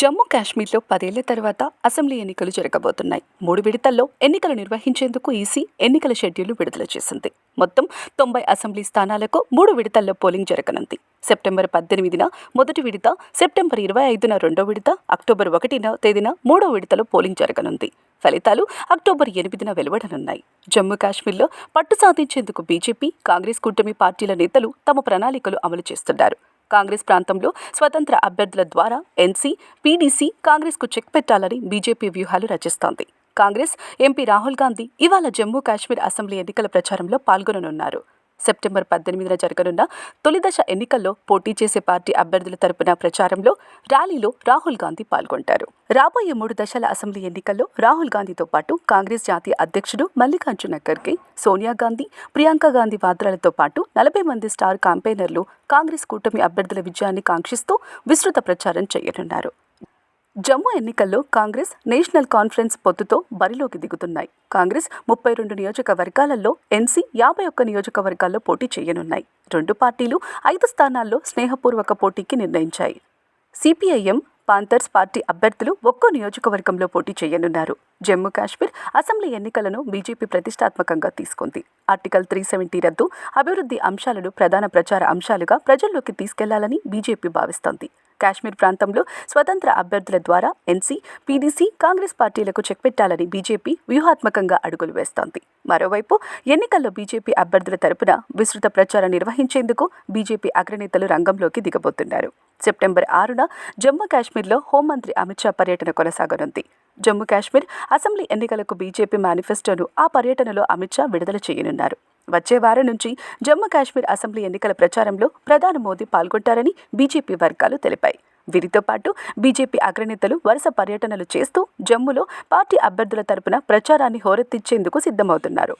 జమ్మూ కాశ్మీర్లో పదేళ్ళ తర్వాత అసెంబ్లీ ఎన్నికలు జరగబోతున్నాయి. మూడు విడతల్లో ఎన్నికలు నిర్వహించేందుకు ఈసీ ఎన్నికల షెడ్యూల్ విడుదల చేసింది. మొత్తం తొంభై అసెంబ్లీ స్థానాలకు మూడు విడతల్లో పోలింగ్ జరగనుంది. సెప్టెంబర్ పద్దెనిమిదిన మొదటి విడత సెప్టెంబర్ ఇరవై ఐదున రెండో విడత అక్టోబర్ ఒకటిన తేదీన మూడో విడతలో పోలింగ్ జరగనుంది. ఫలితాలు అక్టోబర్ ఎనిమిదిన వెలువడనున్నాయి. జమ్మూ కాశ్మీర్లో పట్టు సాధించేందుకు బీజేపీ కాంగ్రెస్ కూటమి పార్టీల నేతలు తమ ప్రణాళికలు అమలు చేస్తున్నారు. కాంగ్రెస్ ప్రాంతంలో స్వతంత్ర అభ్యర్థుల ద్వారా ఎన్సీ పీడీసీ కాంగ్రెస్కు చెక్ పెట్టాలని బీజేపీ వ్యూహాలు రచిస్తోంది. కాంగ్రెస్ ఎంపీ రాహుల్ గాంధీ ఇవాళ జమ్మూ కాశ్మీర్ అసెంబ్లీ ఎన్నికల ప్రచారంలో పాల్గొననున్నారు. సెప్టెంబర్ పద్దెనిమిదిన జరగనున్న తొలిదశ ఎన్నికల్లో పోటీ చేసే పార్టీ అభ్యర్థుల తరపున ప్రచారంలో ర్యాలీలో రాహుల్ గాంధీ పాల్గొంటారు. రాబోయే మూడు దశల అసెంబ్లీ ఎన్నికల్లో రాహుల్ గాంధీతో పాటు కాంగ్రెస్ జాతీయ అధ్యక్షుడు మల్లికార్జున ఖర్గే సోనియా గాంధీ ప్రియాంక గాంధీ వాద్రాలతో పాటు నలభై మంది స్టార్ క్యాంపెయినర్లు కాంగ్రెస్ కూటమి అభ్యర్థుల విజయాన్ని కాంక్షిస్తూ విస్తృత ప్రచారం చేయనున్నారు. జమ్మూ ఎన్నికల్లో కాంగ్రెస్ నేషనల్ కాన్ఫరెన్స్ పొత్తుతో బరిలోకి దిగుతున్నాయి. కాంగ్రెస్ ముప్పై రెండు నియోజకవర్గాలలో ఎన్సీ యాభై ఒక్క నియోజకవర్గాల్లో పోటీ చేయనున్నాయి. రెండు పార్టీలు ఐదు స్థానాల్లో స్నేహపూర్వక పోటీకి నిర్ణయించాయి. సిపిఐఎం పాంతర్స్ పార్టీ అభ్యర్థులు ఒక్కో నియోజకవర్గంలో పోటీ చేయనున్నారు. జమ్మూ కాశ్మీర్ అసెంబ్లీ ఎన్నికలను బీజేపీ ప్రతిష్టాత్మకంగా తీసుకుంది. ఆర్టికల్ త్రీ సెవెంటీ రద్దు అభివృద్ధి అంశాలను ప్రధాన ప్రచార అంశాలుగా ప్రజల్లోకి తీసుకెళ్ళాలని బీజేపీ భావిస్తోంది. కాశ్మీర్ ప్రాంతంలో స్వతంత్ర అభ్యర్థుల ద్వారా ఎన్సీ పీడీసీ కాంగ్రెస్ పార్టీలకు చెక్ పెట్టాలని బీజేపీ వ్యూహాత్మకంగా అడుగులు వేస్తోంది. మరోవైపు ఎన్నికల్లో బీజేపీ అభ్యర్థుల తరపున విస్తృత ప్రచారం నిర్వహించేందుకు బీజేపీ అగ్రనేతలు రంగంలోకి దిగబోతున్నారు. సెప్టెంబర్ ఆరున జమ్మూ కాశ్మీర్లో హోంమంత్రి అమిత్ షా పర్యటన కొనసాగనుంది. జమ్మూ కాశ్మీర్ అసెంబ్లీ ఎన్నికలకు బీజేపీ మేనిఫెస్టోను ఆ పర్యటనలో అమిత్ షా విడుదల చేయనున్నారు. వచ్చే వారం నుంచి జమ్మూ కాశ్మీర్ అసెంబ్లీ ఎన్నికల ప్రచారంలో ప్రధాని మోదీ పాల్గొంటారని బీజేపీ వర్గాలు తెలిపాయి. వీరితో పాటు బీజేపీ అగ్రనేతలు వరుస పర్యటనలు చేస్తూ జమ్మూలో పార్టీ అభ్యర్థుల తరపున ప్రచారాన్ని హోరెత్తించేందుకు సిద్ధమవుతున్నారు.